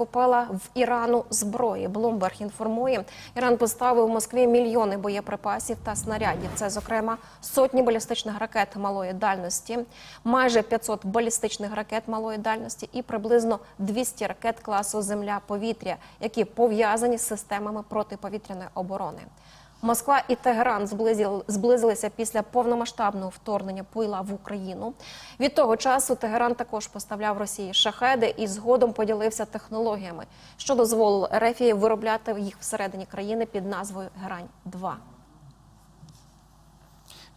Купила в Ірану зброї. Блумберг інформує, Іран поставив у Москві мільйони боєприпасів та снарядів. Це, зокрема, сотні балістичних ракет малої дальності, майже 500 балістичних ракет малої дальності і приблизно 200 ракет класу Земля-повітря, які пов'язані з системами протиповітряної оборони. Москва і Тегеран зблизилися після повномасштабного вторгнення пила в Україну. Від того часу Тегеран також поставляв Росії шахеди і згодом поділився технологіями, що дозволило Ерефії виробляти їх всередині країни під назвою Герань 2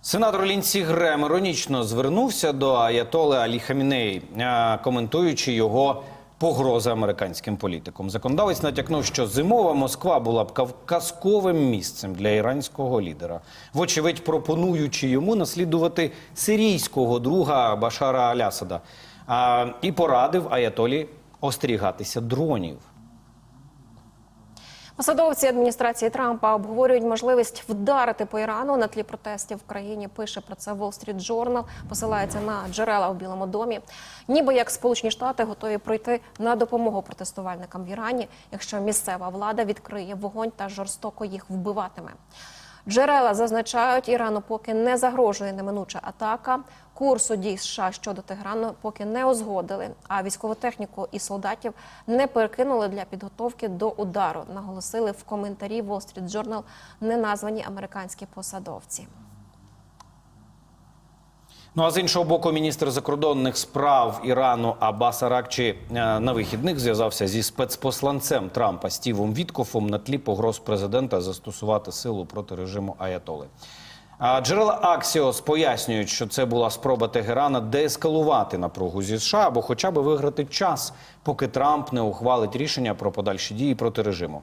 Сенатор Лінсі Грем іронічно звернувся до Аятоли Алі Хамінеї, е, коментуючи його погрози американським політикам. Законодавець натякнув, що зимова Москва була б казковим місцем для іранського лідера, вочевидь пропонуючи йому наслідувати сирійського друга Башара Алясада, а, і порадив Аятолі остерігатися дронів. Посадовці адміністрації Трампа обговорюють можливість вдарити по Ірану на тлі протестів в країні. Пише про це Wall Street Journal, посилається на джерела в Білому домі. Ніби як Сполучені Штати готові пройти на допомогу протестувальникам в Ірані, якщо місцева влада відкриє вогонь та жорстоко їх вбиватиме. Джерела зазначають, Ірану поки не загрожує неминуча атака. Курсу дій США щодо Теграну поки не узгодили, а військову техніку і солдатів не перекинули для підготовки до удару. Наголосили в коментарі Wall Street Journal неназвані американські посадовці. Ну а з іншого боку, міністр закордонних справ Ірану Аббас Аракчі е, на вихідних зв'язався зі спецпосланцем Трампа Стівом Віткофом на тлі погроз президента застосувати силу проти режиму Аятоли. Джерела Аксіос пояснюють, що це була спроба Тегерана деескалувати напругу зі США або хоча б виграти час, поки Трамп не ухвалить рішення про подальші дії проти режиму.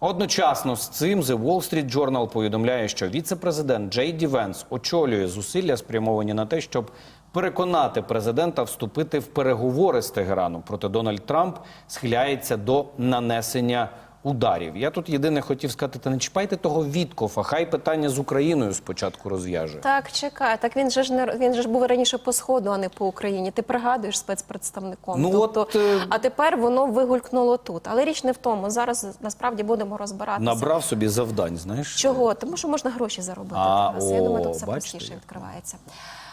Одночасно з цим The Wall Street Journal повідомляє, що віце-президент Джей Ді Венс очолює зусилля, спрямовані на те, щоб переконати президента вступити в переговори з Тегераном. Проте Дональд Трамп схиляється до нанесення ударів. Я тут єдине хотів сказати: та не чіпайте того Віткофа. Хай питання з Україною спочатку розв'яже. Так, чекай, так він же ж не він же ж був раніше по сходу, а не по Україні. Ти пригадуєш спецпредставником. Ну, тобто, от, е, а тепер воно вигулькнуло тут. Але річ не в тому. Зараз насправді будемо розбиратися. Набрав собі завдань. Знаєш Чого? Тому що можна гроші заробити. А, зараз. Я думаю, о, тут все простіше відкривається.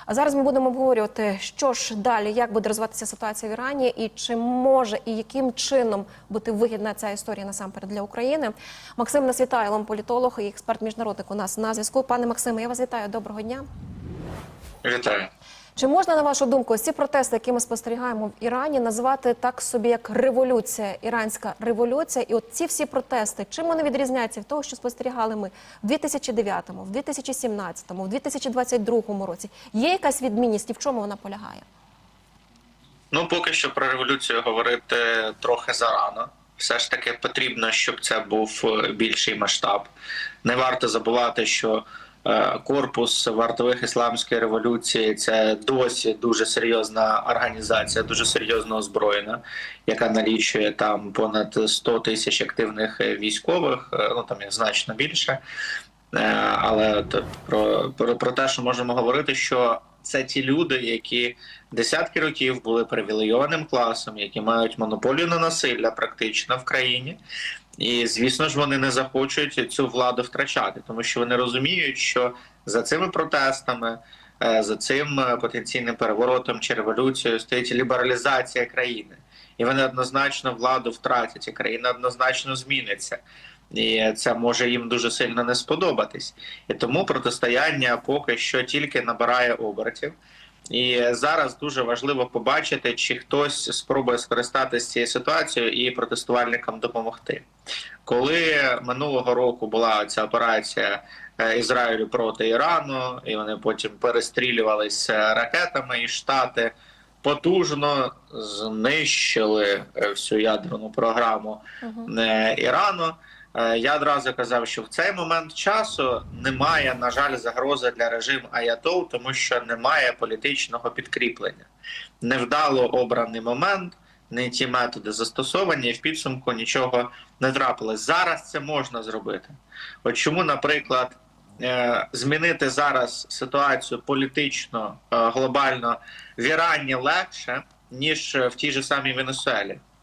А зараз ми будемо обговорювати, що ж далі, як буде розвиватися ситуація в Ірані, і чи може і яким чином бути вигідна ця історія насамперед для України. Максим Насвітайлом, політолог і експерт міжнародник у нас на зв'язку. Пане Максиме, я вас вітаю. Доброго дня. Вітаю. Чи можна, на вашу думку, ось ці протести, які ми спостерігаємо в Ірані, назвати так собі як революція, іранська революція? І от ці всі протести, чим вони відрізняються від того, що спостерігали ми в 2009-му, в 2017-му, в 2022 році? Є якась відмінність і в чому вона полягає? Ну, поки що про революцію говорити трохи зарано. Все ж таки потрібно, щоб це був е, більший масштаб. Не варто забувати, що корпус вартових ісламської революції це досі дуже серйозна організація, дуже серйозно озброєна, яка налічує там понад 100 тисяч активних е, військових, е, ну там їх значно більше. Е, Але про, про, про те, що можемо говорити, що це ті люди, які десятки років були привілейованим класом, які мають монополію на насилля практично в країні. І звісно ж, вони не захочуть цю владу втрачати, тому що вони розуміють, що за цими протестами, е, за цим е, потенційним переворотом чи революцією стоїть лібералізація країни, і вони однозначно владу втратять, і країна однозначно зміниться. І це може їм дуже сильно не сподобатись. І тому протистояння поки що тільки набирає обертів. І зараз дуже важливо побачити, чи хтось спробує скористатися цією ситуацією і протестувальникам допомогти. Коли минулого року була ця операція е, Ізраїлю проти Ірану, і вони потім перестрілювалися ракетами, і штати потужно знищили е, всю ядерну програму е, Ірану. Е, Я одразу казав, що в цей момент часу немає, на жаль, загрози для режиму Аятол, тому що немає політичного підкріплення. Невдало обраний момент, не ті методи застосовані, і в підсумку нічого не трапилось. Зараз це можна зробити. От чому, наприклад, змінити зараз ситуацію політично, е, глобально в Ірані легше, ніж в тій же самій Венесуелі.